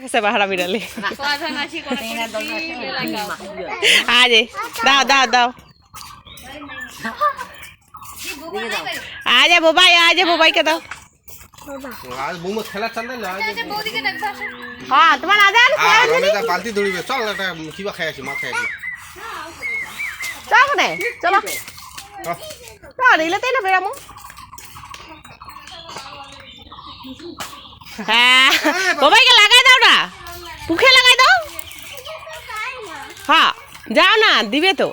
আছে বাহারা বিড়ালি আজে দাও দাও দাও আজে বোবাই আজে বোবাইকে দাও আজ বৌমা খেলা চাল না হ্যাঁ তোমার রমেশদা বালতি দৌড়িবে চল কিবা খাই আসি মাছ খাই আসি চলো নে চলো চল দিলে তাই না বেরামো হ্যাঁ বোবাইকে লাগাই পুখে লাগাই দাও। হ্যাঁ যাও না, দিবে তো।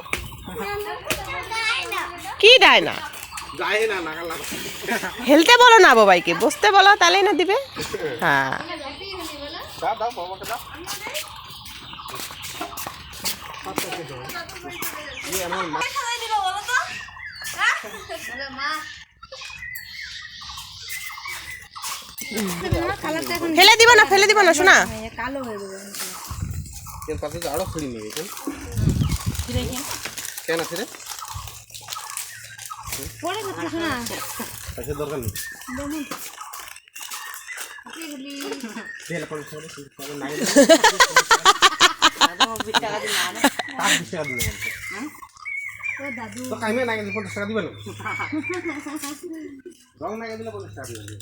কি দেয় না? হেলতে বলো না, বাবাইকে। বসতে বলো, তাহলেই না দিবে। হ্যাঁ। আমার মা। ফেলে দিব না, ফেলে দিব না, শোনা। এর পাশে তো আরও খুঁড়ি নেবে কেন কেন আছে দরকার নেই। পঞ্চাশ টাকা দিবে না। রং নাই দিলে পঞ্চাশ টাকা দিবে।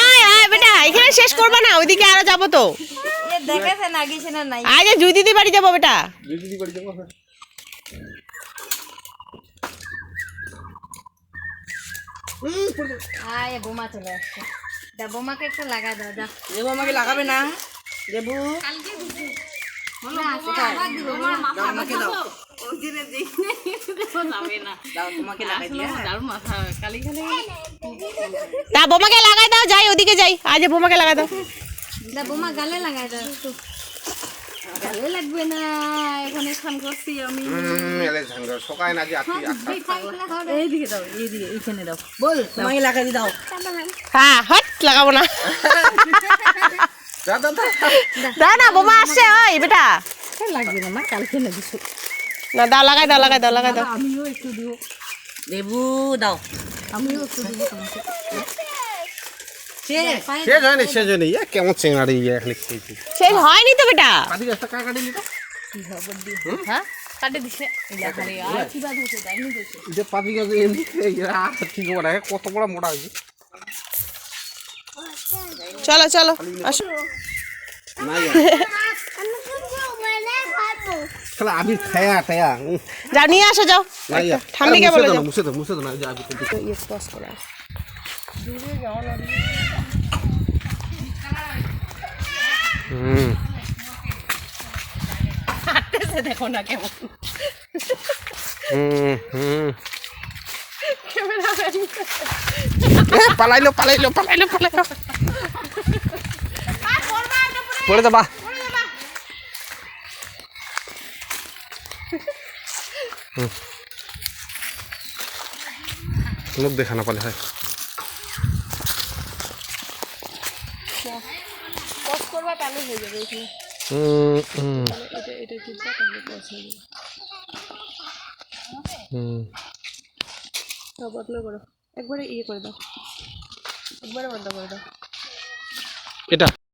আয় আয় বেটা এখানে শেষ করবা না ওইদিকে আরও যাব তো। দেখেছে না গেছে না নাই। যে জুই দিদি বাড়ি যাব বেটা। দুই দিদি করে যাব আয় বোমা চলে আসছে। দা বোমাকে একটু লাগা দাও যা। দেবু আমাকে লাগাবে না। দেবু। দাও। তোমাকে লাগাই দিয়া। তা বোমাকে লাগাই দাও যাই ওদিকে যাই। আজ বোমাকে লাগাই দাও। দা বোমা গালে লাগাই দাও একটু। গালে লাগবে না এখানে খান করছি আমি। সকায় না যে এইদিকে দাও এইদিকে দাও। বল তোমাকে লাগাই দাও। হ্যাঁ হট লাগাবো না। যা দা দা দাও না বোমা আসছে ওই বেটা। লাগবে না মা কালকে না দিছো। না দাও লাগাই দাও লাগাই দাও লাগাই দাও। আমিও একটু দিব দেবু দাও। আমিও একটু দিব তোমাকে। শেষ। শেষ হয়নি শেষ হয়নি। ইয়ে কেমন চেঙ্গাড়ি ইয়ে এখানে খেয়েছি শেষ হয়নি তো বেটা। কাটি গাছটা কার কাটি নিত হ্যাঁ? কাটে দিছে। ইলা খালি আর কি বাদ হচ্ছে দাইনি দিছে যে পাতি গাছ এমনি ঠিক বড় কত বড় মোটা হয়েছে। চলো চলো আসো। তাহলে আমি খায়া টায়া নিয়ে আসো যাও। ঠাম্মিকে বলে যাও মুছে দাও মুছে দাও না যে তো ইয়ে পজ করে আসো। হুম। দেখো না কেমন। হুম হুম। পালাইলো পালাইলো পালাইলো পালাইলো। পড়ে যাবা হুম। মুখ দেখা না পালে হয়। একবারে ইয়ে করে দাও। একবারে বন্ধ করে দাও। এটা?